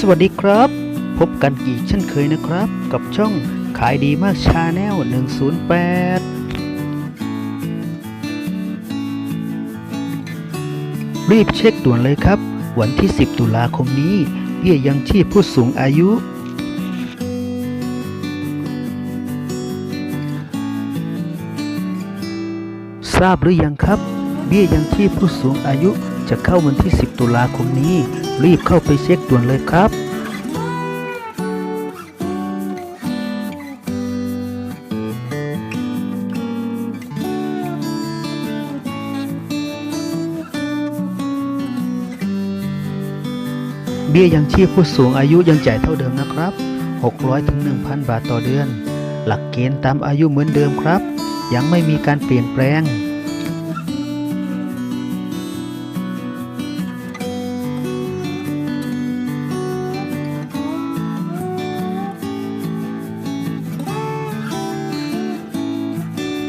สวัสดีครับ พบกันอีกเช่นเคยนะครับ กับช่องขายดีมากชาแนล 108 รีบเช็คด่วนเลยครับ วันที่ 10 ตุลาคมนี้เบี้ยยังชีพผู้สูงอายุ ทราบหรือยังครับ เบี้ยยังชีพผู้สูงอายุ จะเข้าวันที่ 10 ตุลาคมนี้ รีบเข้าไปเช็คด่วนเลยครับเบี้ยยังชีพผู้สูงอายุยังจ่ายเท่าเดิมนะครับ 600ถึง1,000 บาทต่อเดือน หลักเกณฑ์ตามอายุเหมือนเดิมครับ ยังไม่มีการเปลี่ยนแปลง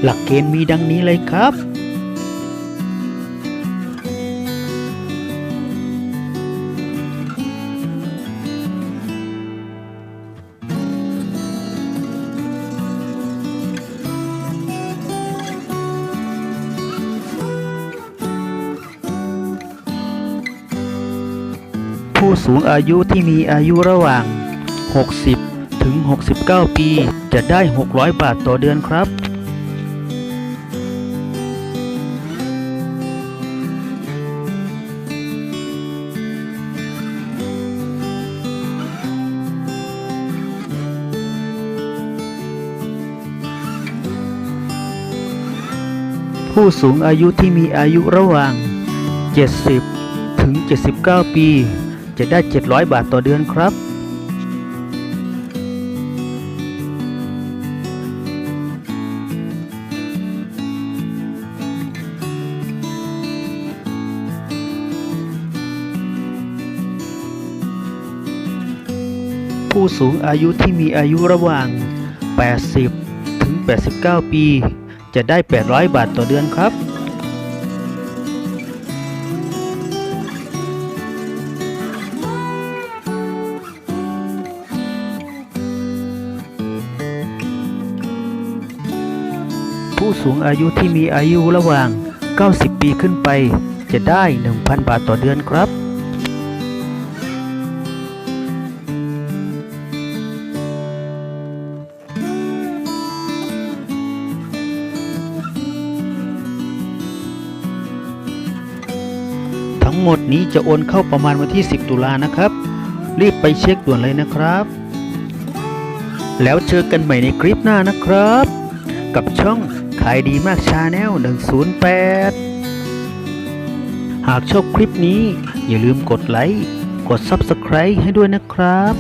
หลักเกณฑ์มีดังนี้เลยครับ ผู้สูงอายุที่มีอายุระหว่าง 60 ถึง 69 ปี จะได้ 600 บาทต่อเดือนครับ ผู้สูงอายุที่มีอายุระหว่าง 70 ถึง 79 ปี จะได้ 700 บาทต่อเดือนครับ ผู้สูงอายุที่มีอายุระหว่าง 80 ถึง 89 ปี จะได้ 800 บาทต่อเดือนครับ ผู้สูงอายุที่มีอายุระหว่าง 90 ปีขึ้นไป จะได้ 1,000 บาทต่อเดือนครับ งหมดนี้จะโอนเข้าประมาณวันที่ 10 ตุลานะครับ รีบไปเช็คด่วนเลยนะครับ แล้วเจอกันใหม่ในคลิปหน้านะครับ กับช่องขายดีมากชาแนล108 หากชอบคลิปนี้อย่าลืมกดไลค์ กด Subscribe ให้ด้วยนะครับ